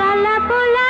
পালা পোলা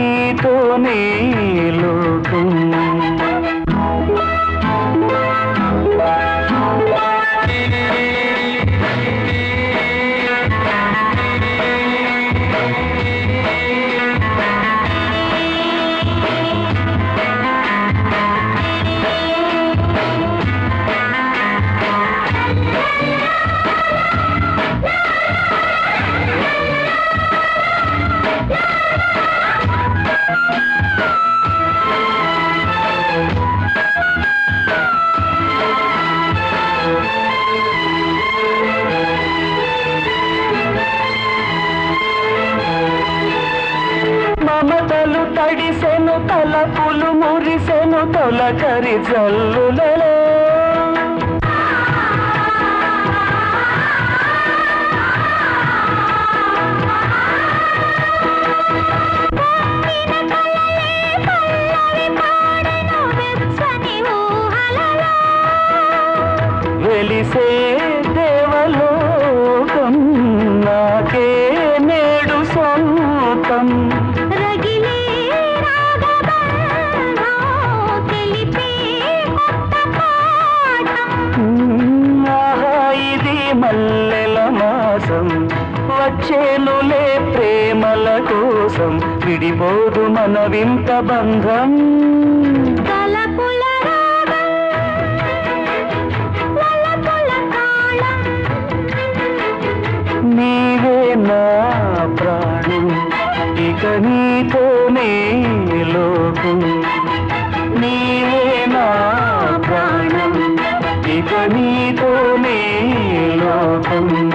నీతోనే పడిసెను తల పులు మురిసెను తొలకరి జల్లులలో. వచ్చేనులే ప్రేమల కోసం. విడిపోదు మన వింత బంధం. నీవే నా ప్రాణం ఇక నీతోనే లోకం. నీవే నా ప్రాణం ఇక నీతోనే లోకం.